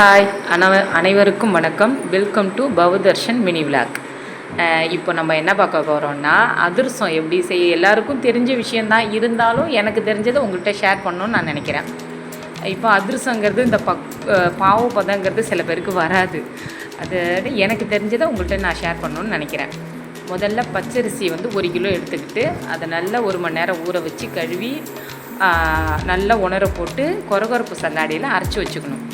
Hi அனவ அனைவருக்கும் வணக்கம். Welcome to Bhavadharshan mini vlog இப்போ நம்ம என்ன பார்க்க போகிறோம்னா அதிரசம் எப்படி செய்ய எல்லாருக்கும் தெரிஞ்ச விஷயந்தான் இருந்தாலும் எனக்கு தெரிஞ்சதை உங்கள்கிட்ட ஷேர் பண்ணணும்னு நான் நினைக்கிறேன். இப்போ அதிரசங்கிறது இந்த பக் பாவ பதங்கிறது சில பேருக்கு வராது. அது எனக்கு தெரிஞ்சதை உங்கள்கிட்ட நான் ஷேர் பண்ணணும்னு நினைக்கிறேன். முதல்ல பச்சரிசி வந்து ஒரு கிலோ எடுத்துக்கிட்டு அதை நல்லா ஒரு மணி நேரம் ஊற வச்சு கழுவி நல்லா உணர போட்டு கொரகொரப்பு சல்லாடியில் அரைச்சி வச்சுக்கணும்.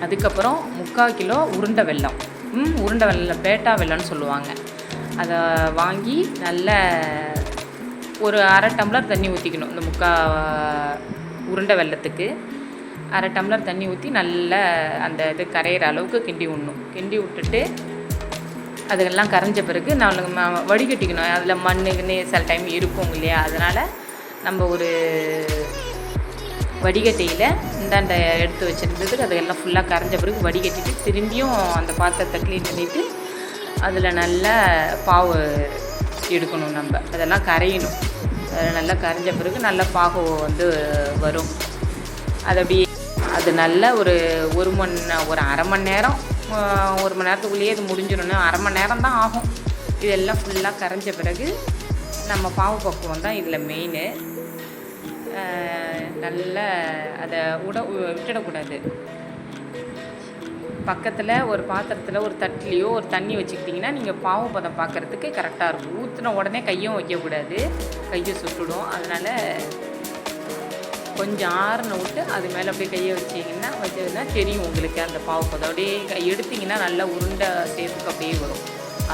அதுக்கப்புறம் முக்கால் கிலோ உருண்டை வெல்லம். ம் உருண்டை வெல்லம் பேட்டா வெல்லம்னு சொல்லுவாங்க. அதை வாங்கி நல்ல ஒரு அரை டம்ளர் தண்ணி ஊற்றிக்கணும் இந்த முக்கா உருண்டை வெல்லத்துக்கு. அரை டம்ளர் தண்ணி ஊற்றி நல்லா அந்த இது கரையிற அளவுக்கு கிண்டி விடணும். கிண்டி விட்டுட்டு அதெல்லாம் கரைஞ்ச பிறகு நம்மளுக்கு ம- வடிகட்டிக்கணும். அதில் மண்ணுன்னு சில டைம் இருக்கும் இல்லையா? அதனால் நம்ம ஒரு வடிகட்டியில் இந்தாண்ட எடுத்து வச்சுருந்தது. அதெல்லாம் ஃபுல்லாக கரைஞ்ச பிறகு வடிகட்டிட்டு திரும்பியும் அந்த பாத்திரத்தை க்ளீன் பண்ணிவிட்டு அதில் நல்லா பாவு எடுக்கணும் நம்ம. அதெல்லாம் கரையணும். அதில் நல்லா கரைஞ்ச பிறகு நல்ல பாகு வந்து வரும். அது அப்படியே அது நல்ல ஒரு ஒரு மணி ஒரு அரை மணி நேரம் ஒரு மணி நேரத்துக்குள்ளேயே இது முடிஞ்சிடணும் அரை மணி நேரம் தான் ஆகும். இதெல்லாம் ஃபுல்லாக கரைஞ்ச பிறகு நம்ம பாவு பக்குவம் தான் இதில் மெயின் நல்ல அதை உட விட்டுடக்கூடாது. பக்கத்தில் ஒரு பாத்திரத்தில் ஒரு தட்டிலையோ ஒரு தண்ணி வச்சுக்கிட்டிங்கன்னா நீங்கள் பாவம் பதம் பார்க்குறதுக்கு கரெக்டாக இருக்கும். ஊற்றின உடனே கையும் வைக்கக்கூடாது. கையை சுட்டுடும். அதனால் கொஞ்சம் ஆறுன விட்டு அது மேலே அப்படியே கையை வச்சிங்கன்னா வச்சதுன்னா தெரியும் உங்களுக்கு அந்த பாவு பதம். அப்படியே கை எடுத்திங்கன்னா நல்லா உருண்டை சேர்த்துக்கு அப்படியே வரும்.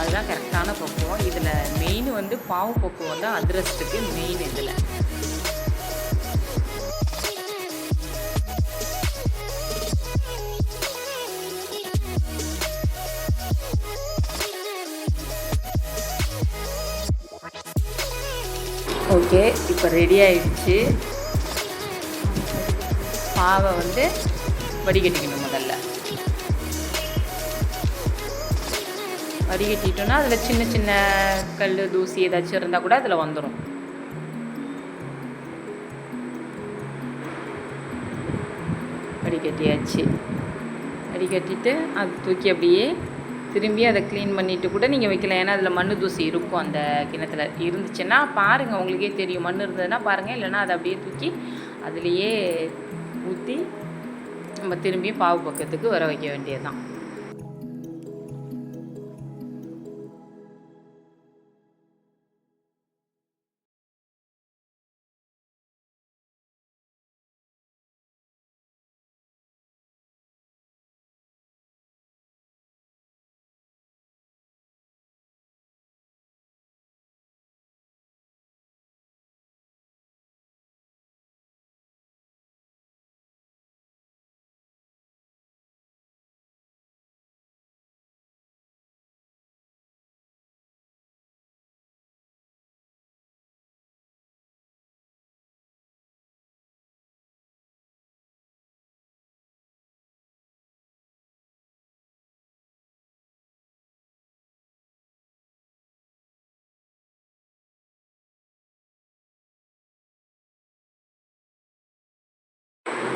அதுதான் கரெக்டான பக்குவம். இதில் மெயின் வந்து பாவு பக்குவம் தான் அதிரசத்துக்கு மெயின் இதில். ஓகே இப்போ ரெடி ஆயிடுச்சு. பாவை வந்து வடிகட்டிக்கணும் முதல்ல. வடிகட்டிட்டோன்னா அதில் சின்ன சின்ன கல் தூசி ஏதாச்சும் இருந்தால் கூட அதில் வந்துடும் வடிகட்டியாச்சு. வடிகட்டிட்டு அது தூக்கி அப்படியே திரும்பி அதை க்ளீன் பண்ணிவிட்டு கூட நீங்கள் வைக்கலாம். ஏன்னா அதில் மண் தூசி இருக்கும் அந்த கிணத்துல. இருந்துச்சுன்னா பாருங்கள் உங்களுக்கே தெரியும். மண் இருந்ததுன்னா பாருங்கள் இல்லைன்னா அதை அப்படியே தூக்கி அதுலேயே ஊற்றி நம்ம திரும்பியும் பாவு பக்கத்துக்கு வர வைக்க வேண்டியதுதான்.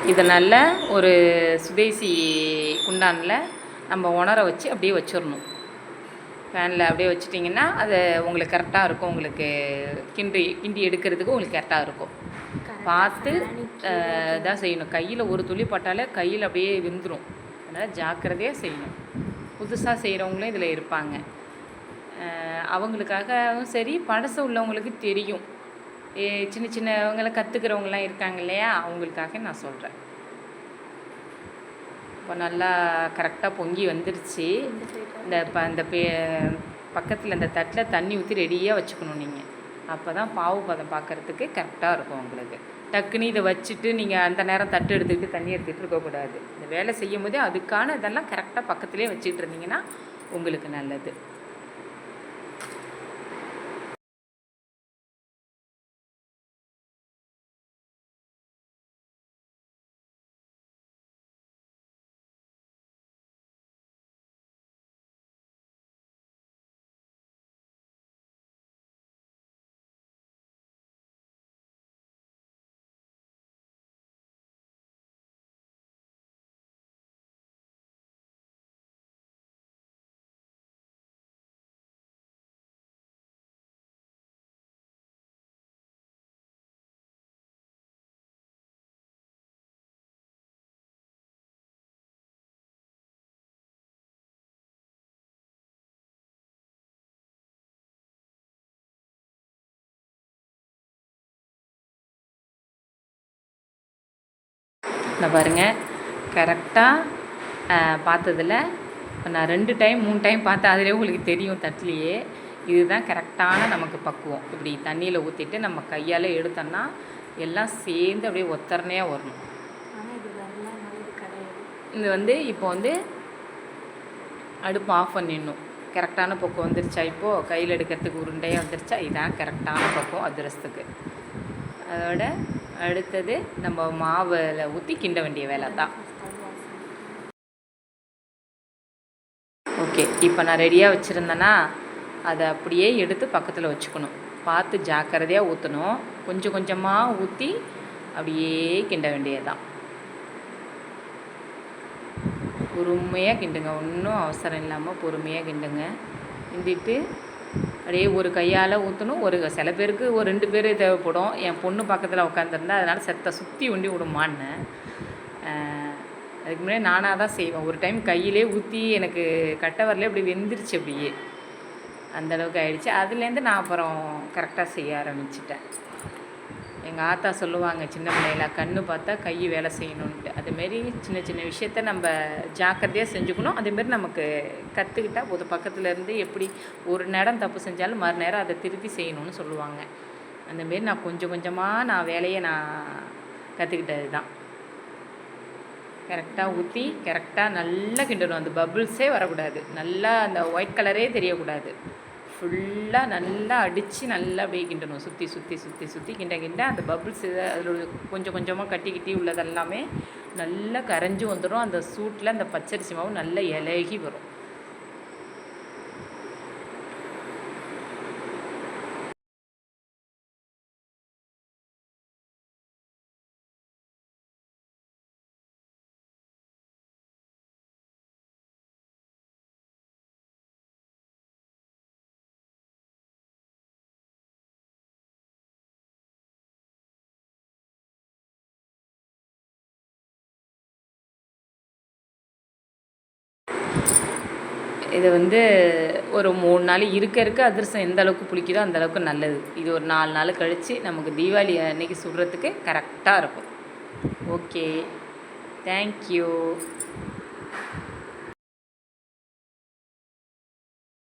நல்ல ஒரு சுதேசி குண்டானில் நம்ம உணர வச்சு அப்படியே வச்சிடணும். ஃபேனில் அப்படியே வச்சிட்டிங்கன்னா அது உங்களுக்கு கரெக்டாக இருக்கும். உங்களுக்கு கிண்டி கிண்டி எடுக்கிறதுக்கு உங்களுக்கு கரெக்டாக இருக்கும். பார்த்து இதாக செய்யணும். கையில் ஒரு துளி பட்டாலே கையில் அப்படியே விந்துடும் அதனால் ஜாக்கிரதையாக செய்யணும். புதுசாக செய்கிறவங்களும் இதில் இருப்பாங்க. அவங்களுக்காகவும் சரி பழசு உள்ளவங்களுக்கு தெரியும். சின்ன சின்னவங்கள கற்றுக்கிறவங்களாம் இருக்காங்க இல்லையா? அவங்களுக்காக நான் சொல்கிறேன் இப்போ நல்லா கரெக்டாக பொங்கி வந்துருச்சு. இந்த ப இந்த பே பக்கத்தில் இந்த தட்டில் தண்ணி ஊற்றி ரெடியாக வச்சுக்கணும் நீங்கள் அப்போ தான் பாவு பதம் பார்க்குறதுக்கு கரெக்டாக இருக்கும் உங்களுக்கு. டக்குன்னு இதை வச்சுட்டு நீங்கள் அந்த நேரம் தட்டு எடுத்துக்கிட்டு தண்ணி எடுத்துகிட்டு இருக்கக்கூடாது இந்த வேலை செய்யும் போதே அதுக்கான இதெல்லாம் கரெக்டாக பக்கத்துலேயே வச்சுக்கிட்டு இருந்தீங்கன்னா உங்களுக்கு நல்லது. இந்த பாருங்கள் கரெக்டாக பார்த்ததில் நான் ரெண்டு டைம் மூணு டைம் பார்த்தேன். அதிலே உங்களுக்கு தெரியும் தட்டிலேயே. இதுதான் கரெக்டான நமக்கு பக்குவம். இப்படி தண்ணியில் ஊற்றிட்டு நம்ம கையால் எடுத்தோம்னா எல்லாம் சேர்ந்து அப்படியே ஒத்தரணையாக வரணும். இது வந்து இப்போ வந்து அடுப்பு ஆஃப் பண்ணிடணும். கரெக்டான பக்குவம் வந்துருச்சா இப்போது கையில் எடுக்கிறதுக்கு உருண்டையாக வந்துருச்சா? இதான் கரெக்டான பக்குவம் அதிரசத்துக்கு. அதோட அடுத்தது நம்ம மாவில் ஊற்றி கிண்ட வேண்டிய வேலை தான். ஓகே இப்போ நான் ரெடியாக வச்சுருந்தேன்னா அதை அப்படியே எடுத்து பக்கத்தில் வச்சுக்கணும். பார்த்து ஜாக்கிரதையாக ஊற்றணும் கொஞ்சம் கொஞ்சமாக ஊற்றி அப்படியே கிண்ட வேண்டியதுதான். பொறுமையாக கிண்டுங்க. ஒன்றும் அவசரம் இல்லாமல் பொறுமையாக கிண்டுங்க. கிண்டிட்டு அப்படியே ஒரு கையால் ஊற்றணும் ஒரு சில பேருக்கு ஒரு ரெண்டு பேர் தேவைப்படும். என் பொண்ணு பக்கத்தில் உட்காந்துருந்தா அதனால் செத்த சுற்றி உண்டி விடுமான்னு. அதுக்கு முன்னாடி நானாக தான் செய்வேன். ஒரு டைம் கையிலே ஊற்றி எனக்கு கட்டை வரல அப்படி வெந்துருச்சு அப்படியே. அந்தளவுக்கு ஆயிடுச்சு. அதுலேருந்து நான் அப்புறம் கரெக்டாக செய்ய ஆரம்பிச்சிட்டேன். எங்கள் ஆத்தா சொல்லுவாங்க சின்ன பிள்ளையில கண்ணு பார்த்தா கை வேலை செய்யணுன்ட்டு அதுமாரி சின்ன சின்ன விஷயத்த நம்ம ஜாக்கிரதையாக செஞ்சுக்கணும். அதேமாரி நமக்கு கற்றுக்கிட்டா ஒரு பக்கத்துலேருந்து எப்படி ஒரு நேரம் தப்பு செஞ்சாலும் மறு நேரம் அதை திருப்பி செய்யணும்னு சொல்லுவாங்க. அந்தமாரி நான் கொஞ்சம் கொஞ்சமாக நான் வேலையை நான் கற்றுக்கிட்டது தான். கரெக்டாக ஊற்றி கரெக்டாக நல்லா கிண்டணும். அந்த பபுள்ஸே வரக்கூடாது. நல்லா அந்த ஒயிட் கலரே தெரியக்கூடாது. ஃபுல்லாக நல்லா அடித்து நல்லா அப்படியே கிண்டணும் சுற்றி சுற்றி சுற்றி சுற்றி கிண்ட கிண்ட அந்த பபிள்ஸ் அதில் கொஞ்சம் கொஞ்சமாக கட்டி கிட்டி உள்ளதெல்லாமே நல்லா கரைஞ்சி வந்துடும் அந்த சூட்டில் அந்த பச்சரிசி மாவு நல்லா இலகி வரும். இது வந்து ஒரு மூணு நாள் இருக்க இருக்க அதிரசம் எந்த அளவுக்கு புளிக்குதோ அந்த அளவுக்கு நல்லது. இது ஒரு நாலு நாள் கழித்து நமக்கு தீபாவளி அன்னைக்கு சுடுறதுக்கு கரெக்டாக இருக்கும். Okay thank you